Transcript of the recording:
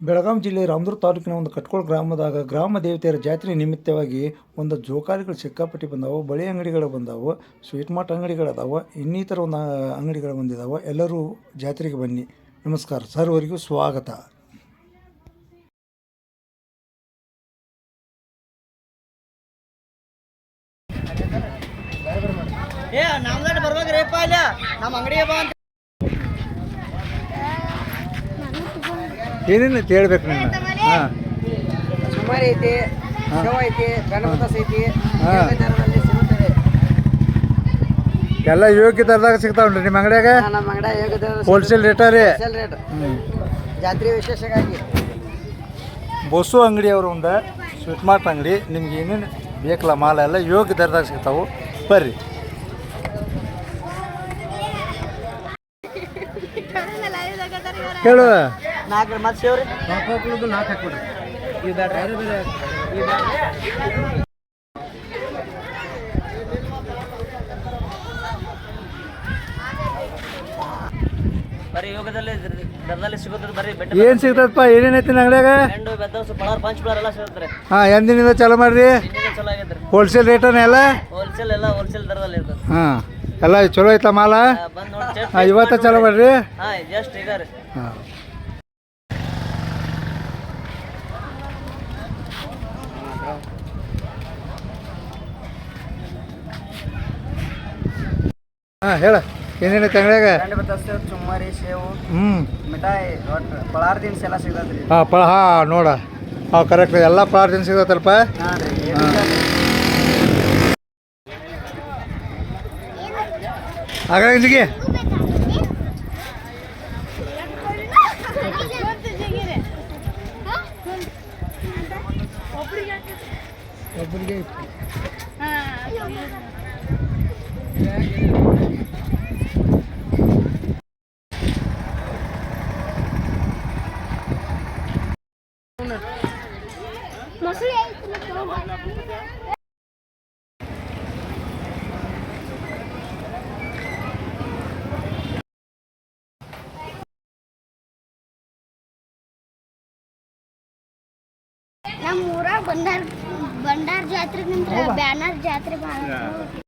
ಬೆಳಗಾವಿ ಜಿಲ್ಲೆ ರಾಮದುರ್ಗ ತಾಲೂಕಿನ ಒಂದು ಕಟ್ಕೋಳ ಗ್ರಾಮದಾಗ ಗ್ರಾಮ ದೇವತೆಯರ ಜಾತ್ರೆ ನಿಮಿತ್ತವಾಗಿ ಒಂದು ಜೋಕಾಲಿಗಳು ಸಿಕ್ಕಾಪಟ್ಟಿ ಬಂದಾವು, ಬಳೆ ಅಂಗಡಿಗಳು ಬಂದಾವು, ಸ್ವೀಟ್ ಮಾರ್ಟ್ ಅಂಗಡಿಗಳು ಅದಾವ, ಇನ್ನಿತರ ಒಂದು ಅಂಗಡಿಗಳು ಬಂದಿದ್ದಾವೆ ಎಲ್ಲರೂ ಜಾತ್ರೆಗೆ ಬನ್ನಿ. ನಮಸ್ಕಾರ. ಸರ್ವರಿಗೂ ಸ್ವಾಗತ. ಏ, ನಮ್ದಟ್ ಬರ್ಬೇಕ್ರಿಪ್ಪ ಅಲ್ಲ. ನಮ್ಮ ಅಂಗಡಿಗೆ ಬಾ ಏನೇನು ಹೇಳ್ಬೇಕು ನೀನು? ಹಾಂ. ಸುಮಾರು ಐತಿ ಶವ ಐತಿ ಗಣಪತಸ್ ಐತಿ ಹಾ. ಎಲ್ಲ ದರದಲ್ಲಿ ಸಿಗುತ್ತದೆ ಎಲ್ಲ ಯೋಗ್ಯ ದರದಾಗ ಸಿಗ್ತಾವ್ರಿ ನಿಮ್ಮ ಅಂಗಡಿಯಾಗ? ಹಾ, ನಮ್ಮ ಅಂಗಡಿ ಹೇಗಿದೆ ಹೋಲ್ಸೇಲ್ ರೇಟ ರೀ ರೇಟ್ ಜಾತ್ರೆ ವಿಶೇಷವಾಗಿ ಬಸ್ಸು ಅಂಗಡಿ ಅವರು ಒಂದು ಸ್ವೀಟ್ ಮಾರ್ಟ್ ಅಂಗಡಿ. ನಿಮ್ಗೆ ಏನೇನು ಬೇಕಲ್ಲ ಮಾಲ ಎಲ್ಲ ಯೋಗ್ಯ ದರದಾಗ ಸಿಗ್ತಾವು. ಬರ್ರಿ. ಹೇಳು ನಾಲ್ಕು ಮತ್ತೆ ಸೇವ್ರಿ ನಾಲ್ಕು ನಾಲ್ಕು ಹಾಕ್ಬಿಡ್ರಿ ಇದು ಬೇಡ ಬೇರೆ ಬೇಡ ಬರೀ ಯೋಗದಲ್ಲಿ ಸಿಗುತ್ತದೆ ಬರೀ ಬೆಟ್ಟ ಏನು ಸಿಗ್ತದಪ್ಪ? ಏನೇನೈತಿ ಅಂಗಡಿಯಾಗ? ಬೆಂಡು ಬೆದ್ದವಸು ಪಳಾರ್ ಪಂಚ್ ಪಳಾರ್ ಎಲ್ಲ ಸಿಗುತ್ತೆ ಹಾಂ ಎಂದಿನಿಂದ ಚಾಲು ಮಾಡ್ರಿ ಚಲೋ ಆಗೈತೆ ಹೋಲ್ಸೇಲ್ ರೇಟನ ಎಲ್ಲ? ಹೋಲ್ಸೇಲ್ ಎಲ್ಲ ಹೋಲ್ಸೇಲ್ ದರದಲ್ಲಿ ಇರ್ತದೆ. ಹಾಂ ಎಲ್ಲ ಚಲೋ ಐತ ಮಾಲ? ಬಂದು ನೋಡಿ ಚೆಕ್ ಇವತ್ತ ಚಲೋ ಮಾಡ್ರಿ? ಹಾಂ ಜಸ್ಟ್ ಈಗ ರೀ. ಹಾಂ. ಹಾಂ ಹೇಳ. ಏನೇನು ಅಂಗಡಿಯಾಗ? ಗಂಡು ಬತ್ತಸ್ಸು ಚುಮ್ಮರಿ ಸೇವು ಹ್ಞೂ ಮಿಠಾಯಿ ಒಟ್ಟು ಪಳಾರ್ ದಿನಸ ಎಲ್ಲ ಸಿಗತ್ತೆ ರೀ ಹಾಂ ಪಳ ಹಾಂ ನೋಡ. ಹಾಂ ಕರೆಕ್ಟ್ ಎಲ್ಲ ಪ್ರಾರ್ಥನೆ ಸಿಗತ್ತಲ್ಪ? ಹಾಂ ರೀ ಹಾಗಾಗಿ ಒಬ್ಬರಿಗೆ ಮೊಸಳೆ ನಮ್ಮ ಊರಾಗ ಬಂಡಾರ ಬಂಡಾರ ಜಾತ್ರೆ ನಂತರ ಬ್ಯಾನರ್ ಜಾತ್ರೆ ಭಾಳ.